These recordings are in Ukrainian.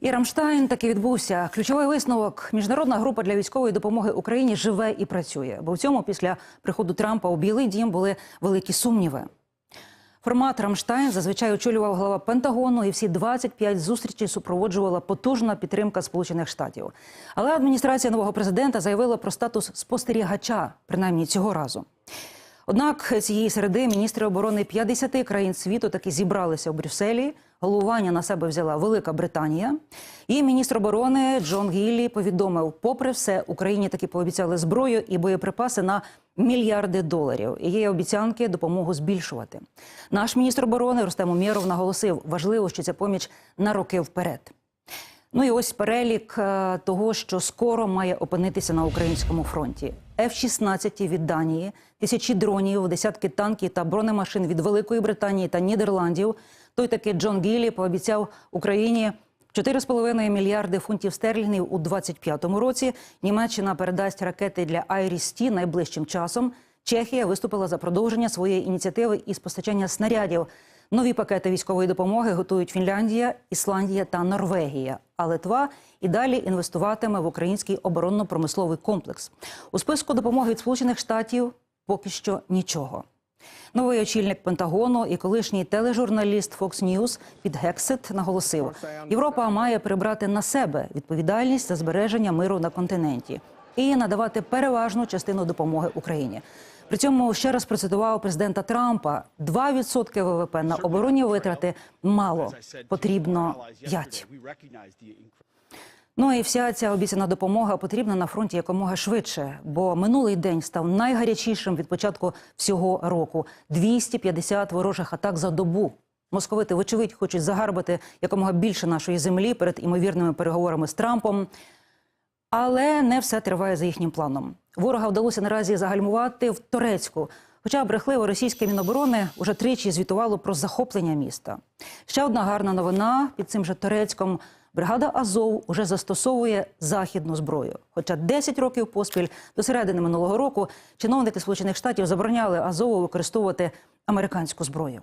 І Рамштайн таки відбувся. Ключовий висновок: міжнародна група для військової допомоги Україні живе і працює. Бо в цьому після приходу Трампа у Білий Дім були великі сумніви. Формат Рамштайн зазвичай очолював глава Пентагону, і всі 25 зустрічей супроводжувала потужна підтримка Сполучених Штатів. Але адміністрація нового президента заявила про статус спостерігача, принаймні цього разу. Однак цієї середи міністри оборони 50 країн світу таки зібралися в Брюсселі. Головування на себе взяла Велика Британія. І міністр оборони Джон Гіллі повідомив, попри все, Україні таки пообіцяли зброю і боєприпаси на мільярди доларів. І є обіцянки допомогу збільшувати. Наш міністр оборони Рустем Умєров наголосив, важливо, що ця поміч на роки вперед. Ну і ось перелік е, того, що скоро має опинитися на українському фронті: F-16 від Данії, тисячі дронів, десятки танків та бронемашин від Великої Британії та Нідерландів. Той таки Джон Гіллі пообіцяв Україні 4,5 мільярди фунтів стерлінгів у 2025 році. Німеччина передасть ракети для Айріс-Ті найближчим часом. Чехія виступила за продовження своєї ініціативи із постачання снарядів. Нові пакети військової допомоги готують Фінляндія, Ісландія та Норвегія. А Литва і далі інвестуватиме в український оборонно-промисловий комплекс. У списку допомоги від Сполучених Штатів поки що нічого. Новий очільник Пентагону і колишній тележурналіст Fox News під Гексет наголосив: Європа має прибрати на себе відповідальність за збереження миру на континенті і надавати переважну частину допомоги Україні. При цьому ще раз процитував президента Трампа: 2% ВВП на оборонні витрати мало потрібно 5%. Ну і вся ця обіцяна допомога потрібна на фронті якомога швидше, бо минулий день став найгарячішим від початку всього року. 250 ворожих атак за добу. Московити, вочевидь, хочуть загарбати якомога більше нашої землі перед імовірними переговорами з Трампом. Але не все триває за їхнім планом. Ворога вдалося наразі загальмувати в Торецьку. Хоча брехливо російське міноборони уже тричі звітувало про захоплення міста. Ще одна гарна новина під цим же Торецьком. Бригада Азов уже застосовує західну зброю. Хоча 10 років поспіль до середини минулого року чиновники Сполучених Штатів забороняли Азову використовувати американську зброю.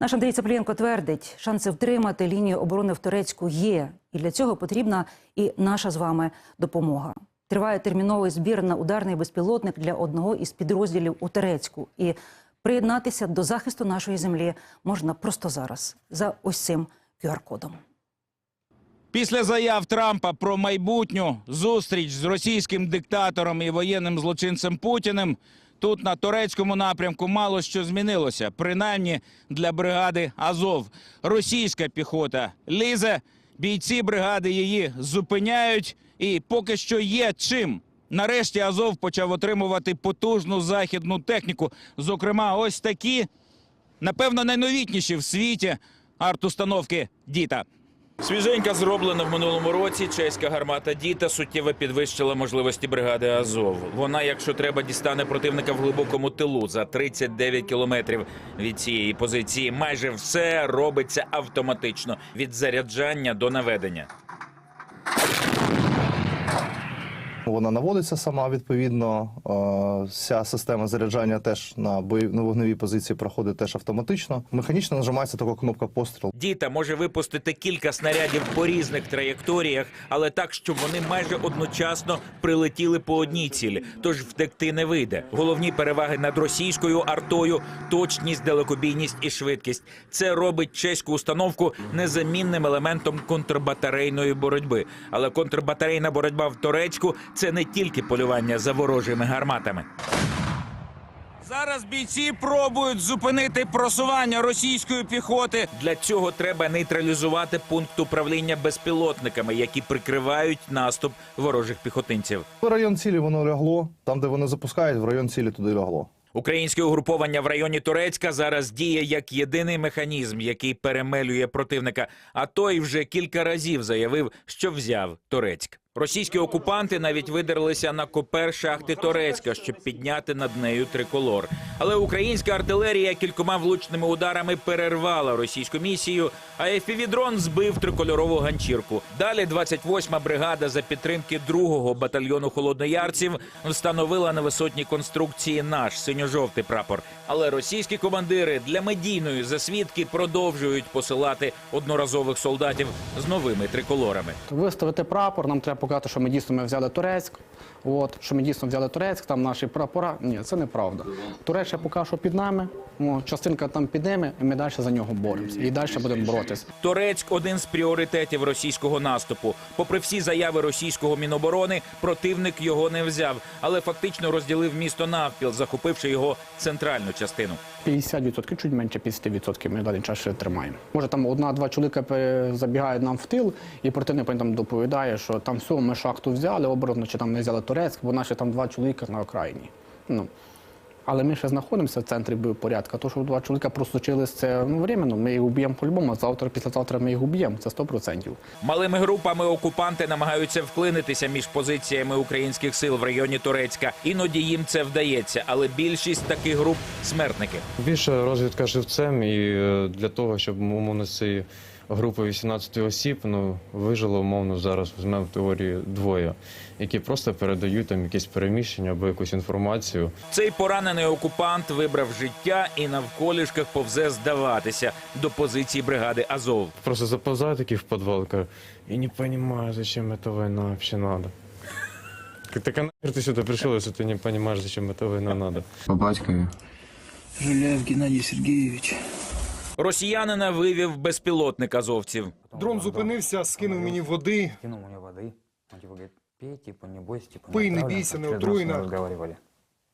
Наш Андрій Цаплієнко твердить, шанси втримати лінію оборони в Турецьку є, і для цього потрібна і наша з вами допомога. Триває терміновий збір на ударний безпілотник для одного із підрозділів у Турецьку. І приєднатися до захисту нашої землі можна просто зараз за ось цим QR-кодом. Після заяв Трампа про майбутню зустріч з російським диктатором і воєнним злочинцем Путіним тут на турецькому напрямку мало що змінилося, принаймні для бригади Азов. Російська піхота лізе, бійці бригади її зупиняють, і поки що є чим. Нарешті Азов почав отримувати потужну західну техніку. Зокрема, ось такі, напевно, найновітніші в світі арт-установки Діта. Свіженька зроблена в минулому році. Чеська гармата Діта суттєво підвищила можливості бригади Азов. Вона, якщо треба, дістане противника в глибокому тилу за 39 кілометрів від цієї позиції. Майже все робиться автоматично від заряджання до наведення. Вона наводиться сама відповідно. Е, Вся система заряджання теж на бої на вогневій позиції проходить теж автоматично. Механічно нажимається така кнопка постріл. Діта може випустити кілька снарядів по різних траєкторіях, але так, щоб вони майже одночасно прилетіли по одній цілі, тож втекти не вийде. Головні переваги над російською артою точність, далекобійність і швидкість. Це робить чеську установку незамінним елементом контрбатарейної боротьби. Але контрбатарейна боротьба в Турецьку це не тільки полювання за ворожими гарматами. Зараз бійці пробують зупинити просування російської піхоти. Для цього треба нейтралізувати пункт управління безпілотниками, які прикривають наступ ворожих піхотинців. В район цілі воно лягло. Там, де вони запускають, в район цілі туди лягло. Українське угруповання в районі Турецька зараз діє як єдиний механізм, який перемелює противника. А той вже кілька разів заявив, що взяв Турецьк. Російські окупанти навіть видерлися на копер шахти Торецька, щоб підняти над нею триколор. Але українська артилерія кількома влучними ударами перервала російську місію, а ефівідрон збив трикольорову ганчірку. Далі 28-ма бригада за підтримки 2-го батальйону холодноярців встановила на висотній конструкції наш синьо-жовтий прапор. Але російські командири для медійної засвідки продовжують посилати одноразових солдатів з новими триколорами. Виставити прапор, нам треба показати, що ми дійсно ми взяли Турецьк. От, що ми дійсно взяли Турецьк, там наші прапора. Ні, це неправда. Туреччина поки що під нами, о, частинка там під ними, і ми далі за нього боремося. І далі будемо боротися. Торецьк один з пріоритетів російського наступу. Попри всі заяви російського міноборони, противник його не взяв, але фактично розділив місто навпіл, захопивши його центральну частину. 50%, чуть менше 50% ми в даний час ще тримаємо. Може, там одна-два чоловіка забігають нам в тил, і противник там доповідає, що там все, ми шахту взяли, оборонно, чи там не взяли Турецьк, бо наші там два чоловіка на окраїні. Ну. Але ми ще знаходимося в центрі порядку. То, що два чоловіка прослучились, це ну, временно. Ми їх уб'ємо по-любому, а завтра, післязавтра ми їх уб'ємо. Це 100%. Малими групами окупанти намагаються вклинитися між позиціями українських сил в районі Турецька. Іноді їм це вдається, але більшість таких груп смертники. Більше розвідка живцем, і е, для того, щоб умовно цієї групи 18 осіб ну, вижило, умовно, зараз візьмемо в теорії двоє, які просто передають там якісь переміщення або якусь інформацію. Цей поранений окупант вибрав життя і навколішках повзе здаватися до позиції бригади Азов. Просто заповзаю такий в підвал, кажу, і не розумію, зачем ця війна взагалі треба. Так а нахер ти сюди прийшов, якщо ти не розумієш, зачем ця війна треба? По батькові. Жиляев Геннадий Сергеевич. Росіянина вивів безпілотник азовців. Дрон зупинився, скинув мені води. Кинув мені води. Типа говорит, не бойся, Пий, не бійся, не Через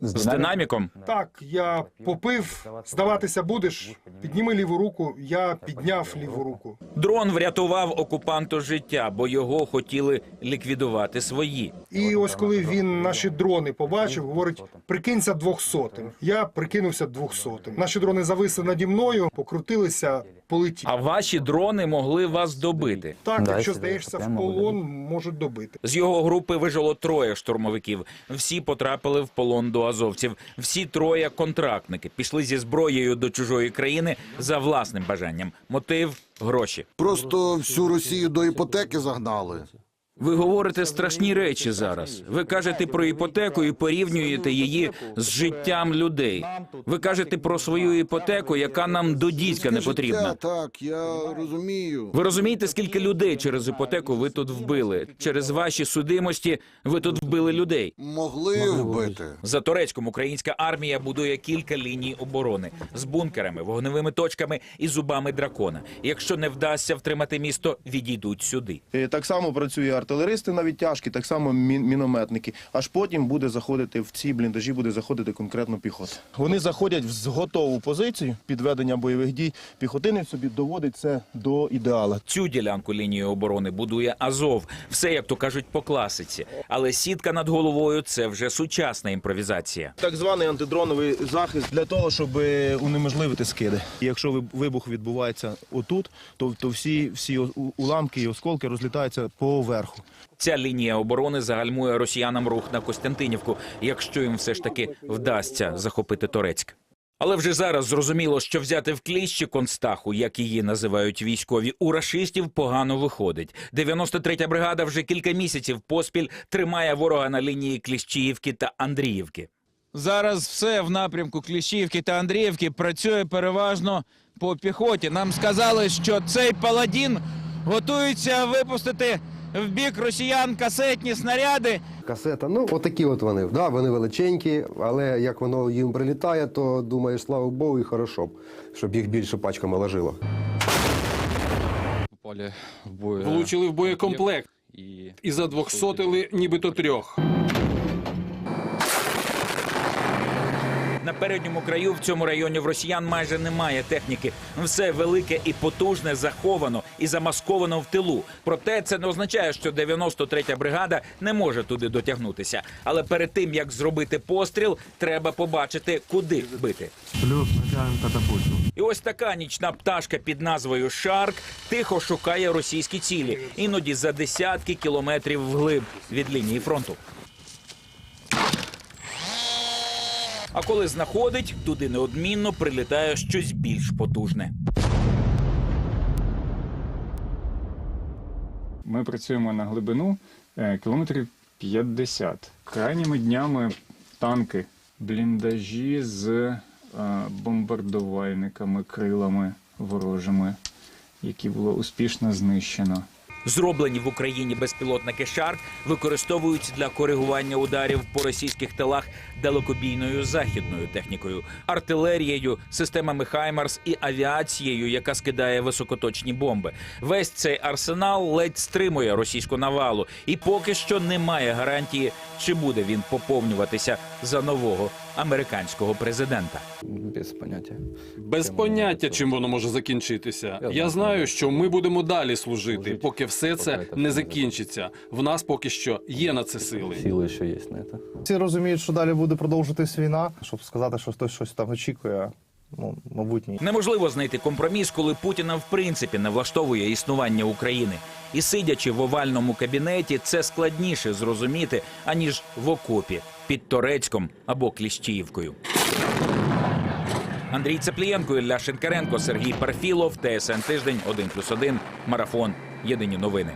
З динаміком Так, я попив. Здаватися будеш? Підніми ліву руку. Я підняв ліву руку. дрон врятував окупанту життя, бо його хотіли ліквідувати свої. І ось коли він наші дрони побачив, говорить: прикинься двохсотим. Я прикинувся двохсотим. Наші дрони зависли наді мною, покрутилися, полетіли. А ваші дрони могли вас добити. Так, якщо здаєшся в полон, можуть добити. З його групи вижило троє штурмовиків. Всі потрапили в полон до азовців. Всі троє контрактники пішли зі зброєю до чужої країни за власним бажанням. Мотив гроші. Просто всю Росію до іпотеки загнали. Ви говорите страшні речі зараз. Ви кажете про іпотеку і порівнюєте її з життям людей. Ви кажете про свою іпотеку, яка нам до дідька не потрібна. Так, я розумію. Ви розумієте, скільки людей через іпотеку ви тут вбили? Через ваші судимості ви тут вбили людей. Могли вбити. За Турецьком українська армія будує кілька ліній оборони з бункерами, вогневими точками і зубами дракона. Якщо не вдасться втримати місто, відійдуть сюди. Так само працює артилеристи на відтяжки, так само мінометники. Аж потім буде заходити в ці бліндажі, буде заходити конкретно піхота. Вони заходять в готову позицію підведення бойових дій. Піхотинець собі доводить це до ідеала. Цю ділянку лінії оборони будує Азов. Все, як то кажуть, по класиці. Але сітка над головою це вже сучасна імпровізація. Так званий антидроновий захист для того, щоб е, унеможливити скиди. Якщо ви- вибух відбувається отут, то, то всі, всі уламки і осколки розлітаються поверху. Ця лінія оборони загальмує росіянам рух на Костянтинівку, якщо їм все ж таки вдасться захопити Торецьк. Але вже зараз зрозуміло, що взяти в кліщі Констаху, як її називають військові, у рашистів погано виходить. 93-я бригада вже кілька місяців поспіль тримає ворога на лінії Кліщіївки та Андріївки. Зараз все в напрямку Кліщіївки та Андріївки працює переважно по піхоті. Нам сказали, що цей паладін готується випустити в бік росіян касетні снаряди. Касета, ну отакі от вони. Да, вони величенькі, але як воно їм прилітає, то думаєш, слава Богу, і хорошо, б, щоб їх більше пачками ложило. Попали в бою. Влучили в боєкомплект І і задвохсотили нібито трьох. На передньому краю в цьому районі в росіян майже немає техніки. Все велике і потужне заховано і замасковано в тилу. Проте це не означає, що 93-я бригада не може туди дотягнутися. Але перед тим як зробити постріл, треба побачити, куди бити. плюс натягнемо катапульту. І ось така нічна пташка під назвою Шарк тихо шукає російські цілі, іноді за десятки кілометрів вглиб від лінії фронту. А коли знаходить, туди неодмінно прилітає щось більш потужне. Ми працюємо на глибину е, кілометрів 50. Крайніми днями танки, бліндажі з е, бомбардувальниками, крилами ворожими, які було успішно знищено. Зроблені в Україні безпілотники Шарк використовують для коригування ударів по російських тилах далекобійною західною технікою, артилерією, системами Хаймарс і авіацією, яка скидає високоточні бомби. Весь цей арсенал ледь стримує російську навалу, і поки що немає гарантії, чи буде він поповнюватися за нового американського президента. Без поняття. Без поняття, чим воно може закінчитися. Я знаю, що ми будемо далі служити, поки все це не закінчиться. В нас поки що є на це сили. Сили що є на це. Всі розуміють, що далі буде продовжитись війна. Щоб сказати, що хтось щось там очікує, ну мабуть, ні. Неможливо знайти компроміс, коли Путіна в принципі не влаштовує існування України. І сидячи в овальному кабінеті, це складніше зрозуміти аніж в окопі під Торецьком або Кліщіївкою. Андрій Цеплієнко, Ілля Шинкаренко, Сергій Парфілов, ТСН Тиждень, 1+,1, Марафон. Єдині новини.